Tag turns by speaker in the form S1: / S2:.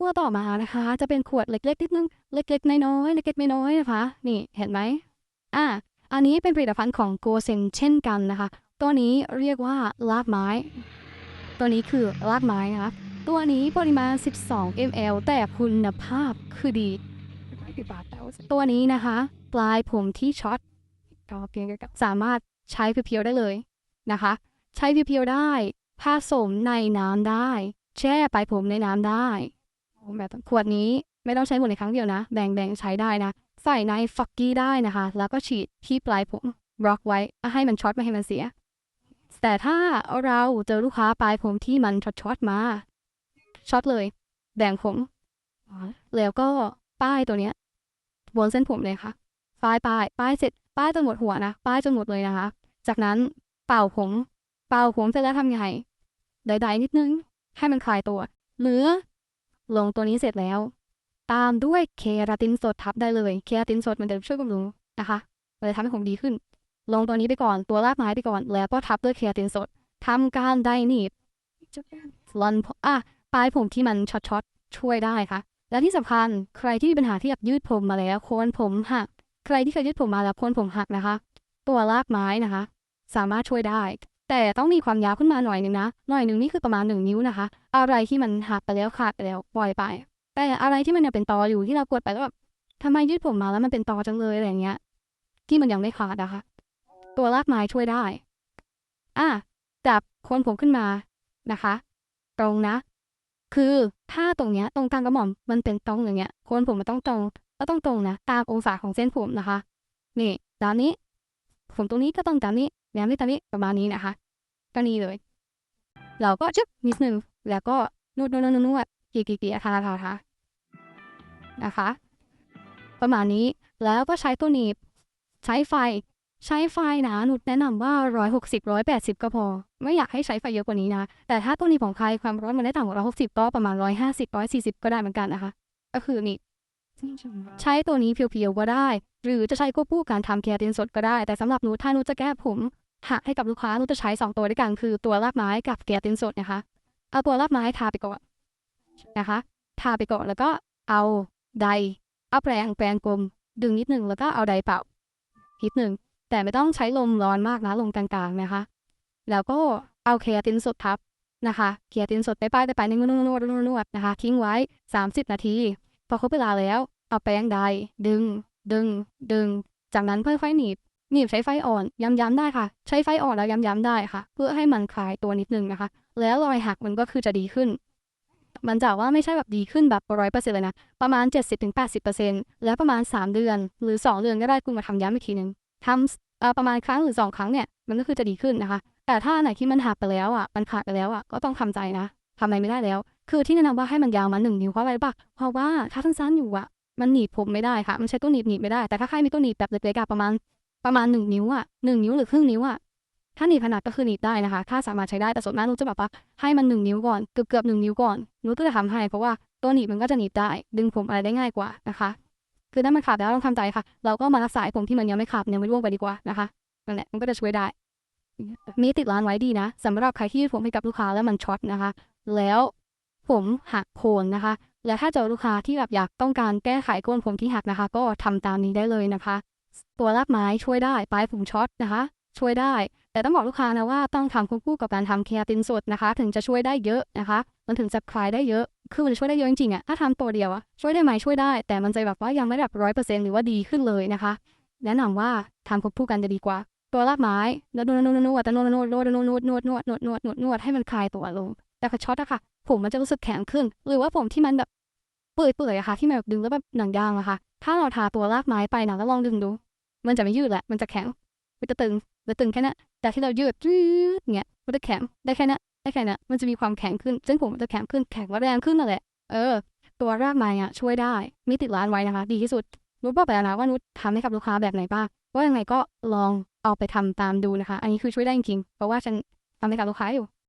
S1: ตัวต่อมานะคะ จะเป็นขวดเล็กๆนิดนึง เล็กๆน้อยๆเล็กๆน้อยๆนะคะ นี่เห็นไหมอะอันนี้เป็นผลิตภัณฑ์ของโกเซนเช่นกันนะคะ ตัวนี้เรียกว่าลากไม้ ตัวนี้คือลากไม้นะคะ ตัวนี้ปริมาณ 12 ml แต่คุณภาพคือดี ตัวนี้นะคะ ปลายผมที่ช็อตก็เพียงแค่สามารถใช้เพียวๆได้เลยนะคะ ใช้เพียวๆได้ผสมในน้ำได้ แช่ปลายผมในน้ำได้โอ้ แบบขวดนี้ไม่ต้องใช้หมดในครั้งเดียวนะ แบ่งๆใช้ได้นะ ใส่ในฟักกี้ได้นะคะ แล้วก็ฉีดที่ปลายผมบล็อกไว้ให้มันช็อตไม่ให้มันเสีย แต่ถ้าเราเจอลูกค้าปลายผมที่มันช็อตมาช็อตเลย แบ่งผมแล้วก็ป้ายตัวเนี้ยบนเส้นผมเลยค่ะป้ายป้ายป้ายเสร็จป้ายจนหมดหัวนะป้ายจนหมดเลยนะคะ จากนั้นเป่าผม เป่าผมเสร็จแล้วทำไงใดๆนิดนึง ให้มันคลายตัว หรือ ลงตัวนี้เสร็จแล้ว ตามด้วยเคราตินสดทับได้เลย เคราตินสดมันจะช่วยบำรุงนะคะมันจะทำให้ผมดีขึ้น ลงตัวนี้ไปก่อนตัวรากไม้ไปก่อน แล้วก็ทับด้วยเคราตินสดทำการไดหนีบลอนอะปลายผมที่มันช็อตๆช่วยได้ค่ะ และที่สำคัญใครที่มีปัญหาที่อยากยืดผมมาแล้วโคนผมหักใครที่เคยยืดผมมาแล้วโคนผมหักนะคะ ตัวรากไม้นะคะ สามารถช่วยได้ แต่ต้องมีความยาวขึ้นมาหน่อยหนึ่งนะ หน่อยหนึ่งนี่คือประมาณหนึ่งนิ้วนะคะ อะไรที่มันหักไปแล้วขาดไปแล้วปล่อยไป แต่อะไรที่มันยังเป็นตออยู่ที่เรากดไปแล้วแบบทำไมยืดผมมาแล้วมันเป็นตอจังเลยอะไรเงี้ย ที่มันยังไม่ขาดนะคะ ตัวรากไม้ช่วยได้ อะจับโคนผมขึ้นมานะคะ ตรงนะ คือถ้าตรงเนี้ย ตรงกลางกระหม่อมมันเป็นตรงอย่างเงี้ยโคนผมมันต้องตรงก็ต้องตรงนะตามองศาของเส้นผมนะคะ นี่ตามนี้ ผมตรงนี้ก็ต้องตามนี้ แหลมที่ตามนี้ประมาณนี้นะคะก็นี่เลย เราก็จึ๊บนิดนึงแล้วก็นวดนวดนวดนวดกี่กี่กี่ทาทาทานะคะ ประมาณนี้แล้วก็ใช้ตัวหนีบ ใช้ไฟ ใช้ไฟนะนุชแนะนำว่า160 180ก็พอ ไม่อยากให้ใช้ไฟเยอะกว่านี้นะ แต่ถ้าตัวนี้ของใครความร้อนมันได้ต่ำกว่า160ก็ประมาณ150 140ก็ได้เหมือนกันนะคะ ก็คือนี่ ใช้ตัวนี้เพียวๆก็ได้ หรือจะใช้ควบคู่การทำแคราตินสดก็ได้ แต่สำหรับนุชถ้านุชจะแก้ผมหักให้กับลูกค้านุชจะใช้ 2 ตัวด้วยกันคือตัวรากไม้กับแคราตินสดนะคะ เอาตัวรากไม้ทาไปก่อนนะคะ ทาไปก่อนแล้วก็เอาไดเอาแปรงแปรงกลม ดึงนิดหนึ่งแล้วก็เอาไดเป่านิดหนึ่งแต่ไม่ต้องใช้ลมร้อนมากนะลมกลางๆนะคะ แล้วก็เอาเคราตินสดทับนะคะเคราตินสดไปป้ายไปไปนวดนนวดนวดนวดนะคะ ทิ้งไว้ 30 นาที พอครบเวลาแล้ว เอาแป้งไดดึง ดึง ดึง จากนั้นค่อยๆหนีบหนีบใช้ไฟอ่อนย้ำๆได้ค่ะ ใช้ไฟอ่อนแล้วย้ำๆได้ค่ะ เพื่อให้มันคลายตัวนิดนึงนะคะ แล้วรอยหักมันก็คือจะดีขึ้น มันจะว่าไม่ใช่แบบดีขึ้นแบบร้อยเปอร์เซ็นต์เลยนะ ประมาณ 70-80%แล้วประมาณ 3 เดือน หรือ 2 เดือนก็ได้คุณมาทำย้ำอีกทีหนึ่งทำประมาณครั้งหรือ 2 ครั้งเนี่ยมันก็คือจะดีขึ้นนะคะ แต่ถ้าไหนที่มันหักไปแล้วอะมันขาดไปแล้วอะก็ต้องทำใจนะทำอะไรไม่ได้แล้ว คือที่แนะนำว่าให้มันยาวมาหนึ่งนิ้วเพราะอะไรปะเพราะว่าถ้าสั้นๆอยู่อะมันหนีบผมไม่ได้ค่ะ มันใช้ตัวหนีบหนีบไม่ได้ แต่ถ้าใครมีตัวหนีบแบบเล็กๆอะประมาณประมาณหนึ่งนิ้วอะหนึ่งนิ้วหรือครึ่งนิ้วอะถ้าหนีบขนาดก็คือหนีบได้นะคะ ถ้าสามารถใช้ได้ แต่ส่วนมากนุชจะแบบว่าให้มันหนึ่งนิ้วก่อน เกือบเกือบหนึ่งนิ้วก่อนนุชก็จะทำให้เพราะว่าตัวหนีบมันก็จะหนีบได้ ดึงผมอะไรได้ง่ายกว่านะคะ คือถ้ามันขาดแล้วต้องทำใจค่ะ เราก็มารักษาผมที่มันยังไม่ขาดยังไม่ร่วงไปดีกว่านะคะนั่นแหละมันก็จะช่วยได้มีติดร้านไว้ดีนะสำหรับใครที่ผมให้กับลูกค้าแล้วมันช็อตนะคะ แล้ว ผมหักโคนนะคะ และถ้าเจอลูกค้าที่แบบอยากต้องการแก้ไขโคนผมที่หักนะคะ ก็ทำตามนี้ได้เลยนะคะ ตัวรากไม้ช่วยได้ปลายผมช็อตนะคะ ช่วยได้ แต่ต้องบอกลูกค้านะว่าต้องทำควบคู่กับการทำเคราตินสดนะคะ ถึงจะช่วยได้เยอะนะคะ มันถึงจะคลายได้เยอะคือมันช่วยได้เยอะจริงๆอะถ้าทำตัวเดียวอะช่วยได้ไหมช่วยได้ แต่มันจะแบบว่ายังไม่แบบร้อยเปอร์เซ็นต์หรือว่าดีขึ้นเลยนะคะ แนะนำว่าทำควบคู่กันจะดีกว่า ตัวรากไม้แล้วนวดนวดนวดนวดนวดนวดนวดนวดนวดนวดนวดนวดนวดนวดนวดให้มันคลายตัวลง แต่พอช็อตอะค่ะ ผมมันจะรู้สึกแข็งขึ้น หรือว่าผมที่มันแบบเปื่อยๆอะค่ะ ที่มันแบบดึงแล้วแบบหนังยางอะค่ะ ถ้าเราทาตัวรากไม้ไปนะแล้วลองดึงดู มันจะไม่ยืดแหละ มันจะแข็ง มันจะตึงมันตึงแค่นั้นแต่ที่เรายืดยืดเงี้ยมันจะแข็งได้แค่นั้นได้แค่นั้นมันจะมีความแข็งขึ้นเส้นผมมันจะแข็งขึ้นแข็งและแรงขึ้นนั่นแหละเออ ตัวรากไม้อะช่วยได้มีติดร้านไว้นะคะ ดีที่สุดนุชบอกไปแล้วนะว่านุชทำให้กับลูกค้าแบบไหนบ้างว่ายังไงก็ลองเอาไปทำตามดูนะคะ อันนี้คือช่วยได้จริงๆเพราะว่าฉันทำให้กับลูกค้าอยู่